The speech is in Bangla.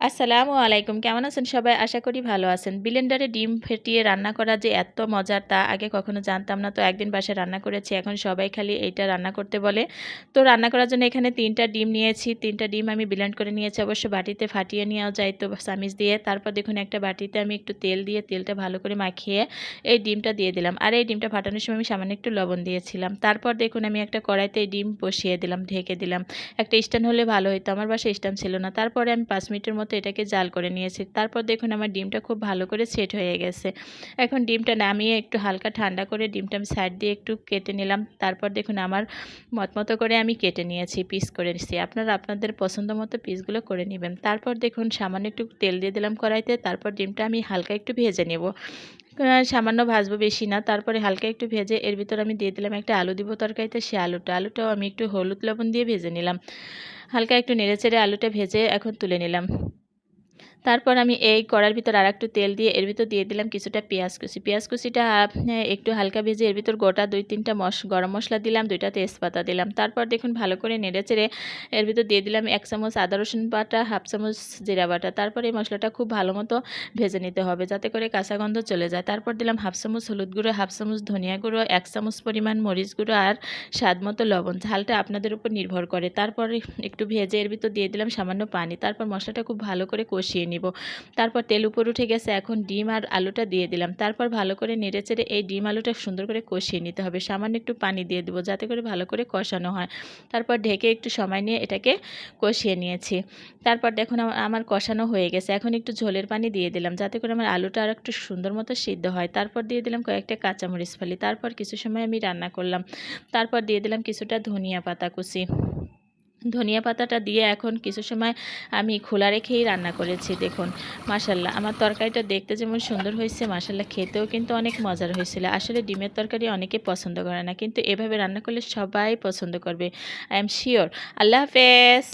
আসসালামু আলাইকুম। কেমন আছেন সবাই? আশা করি ভালো আছেন। ব্লেন্ডারে ডিম ফেটিয়ে রান্না করা যে এত মজার তা আগে কখনো জানতাম না। তো একদিন বাসায় রান্না করেছি। এখন সবাই খালি এইটা রান্না করতে বলে। তো রান্না করার জন্য এখানে তিনটা ডিম নিয়েছি। তিনটা ডিম আমি ব্লেন্ড করে নিয়েছি। অবশ্য বাটিতে ফাটিয়ে নেওয়া যায় তো চামিচ দিয়ে। তারপর দেখুন একটা বাটিতে আমি একটু তেল দিয়ে তেলটা ভালো করে মাখিয়ে এই ডিমটা দিয়ে দিলাম। আর এই ডিমটা ফাটানোর সময় আমি সামান্য একটু লবণ দিয়েছিলাম। তারপর দেখুন আমি একটা কড়াইতে ডিম বসিয়ে দিলাম, ঢেকে দিলাম। একটা স্ট্যান্ড হলে ভালো হতো আমার বাসায় স্ট্যান্ড ছিল না। তারপরে আমি পাঁচ মিনিটের এটাকে জাল করে নিয়েছি। তারপর দেখুন আমার ডিমটা খুব ভালো করে সেট হয়ে গেছে। এখন ডিমটা নামিয়ে একটু হালকা ঠান্ডা করে ডিমটা আমি সাইড দিয়ে একটু কেটে নিলাম। তারপর দেখুন আমার মত মতো করে আমি কেটে নিয়েছি, পিস করে নিচ্ছি আপনারা আপনাদের পছন্দ মতো পিসগুলো করে নেবেন। তারপর দেখুন সামান্য একটু তেল দিয়ে দিলাম কড়াইতে। তারপর ডিমটা আমি হালকা একটু ভেজে নেব। সামান্য ভাজবো বেশি না। তারপরে হালকা একটু ভেজে এর ভিতর আমি দিয়ে দিলাম একটা আলু দিব তরকারিতে, সে আলুটা। আলুটাও আমি একটু হলুদ লবণ দিয়ে ভেজে নিলাম। হালকা একটু নেড়ে চেড়ে আলুটা ভেজে এখন তুলে নিলাম। তারপর আমি এই কড়ার ভিতর আর একটু তেল দিয়ে এর ভিতর দিয়ে দিলাম কিছুটা পেঁয়াজ কুচি। পেঁয়াজ কুচিটা একটু হালকা ভেজে এর ভিতর গোটা দুই তিনটা মশ, গরম মশলা দিলাম, দুইটা তেজপাতা দিলাম। তারপর দেখুন ভালো করে নেড়ে চেড়ে এর ভিতর দিয়ে দিলাম এক চামচ আদা রসুন বাটা, হাফ চামচ জিরা বাটা। তারপর এই মশলাটা খুব ভালো মতো ভেজে নিতে হবে যাতে করে কাঁচা গন্ধ চলে যায়। তারপর দিলাম হাফ চামচ হলুদ গুঁড়ো, হাফ চামচ ধনিয়া গুঁড়ো, এক চামচ পরিমাণ মরিচ গুঁড়ো আর স্বাদ মতো লবণ। ঝালটা আপনাদের উপর নির্ভর করে। তারপর একটু ভেজে এর ভিতর দিয়ে দিলাম সামান্য পানি। তারপর মশলাটা খুব ভালো করে কষিয়ে নিব। তারপর তেল উপর উঠে গেছে, এখন ডিম আর আলুটা দিয়ে দিলাম। তারপর ভালো করে নেড়ে চেড়ে এই ডিম আলুটা সুন্দর করে কষিয়ে নিতে হবে। সামান্য একটু পানি দিয়ে দেবো যাতে করে ভালো করে কষানো হয়। তারপর ঢেকে একটু সময় নিয়ে এটাকে কষিয়ে নিয়েছি। তারপর দেখুন আমার কষানো হয়ে গেছে। এখন একটু ঝোলের পানি দিয়ে দিলাম যাতে করে আমার আলুটা আর একটু সুন্দর মতো সিদ্ধ হয়। তারপর দিয়ে দিলাম কয়েকটা কাঁচামরিচ ফালি। তারপর কিছু সময় আমি রান্না করলাম। তারপর দিয়ে দিলাম কিছুটা ধনিয়া পাতা কুচি। ধনিয়া পাতাটা দিয়ে এখন কিছু সময় আমি খোলা রেখেই রান্না করেছি, দেখুন। মাসাল্লাহ আমার তরকারিটা দেখতে যেমন সুন্দর হয়েছে মাসাল্লাহ খেতেও কিন্তু অনেক মজার হয়েছিল। আসলে ডিমের তরকারি অনেকে পছন্দ করে না, কিন্তু এভাবে রান্না করলে সবাই পছন্দ করবে, আই এম শিওর। আল্লাহ হাফেজ!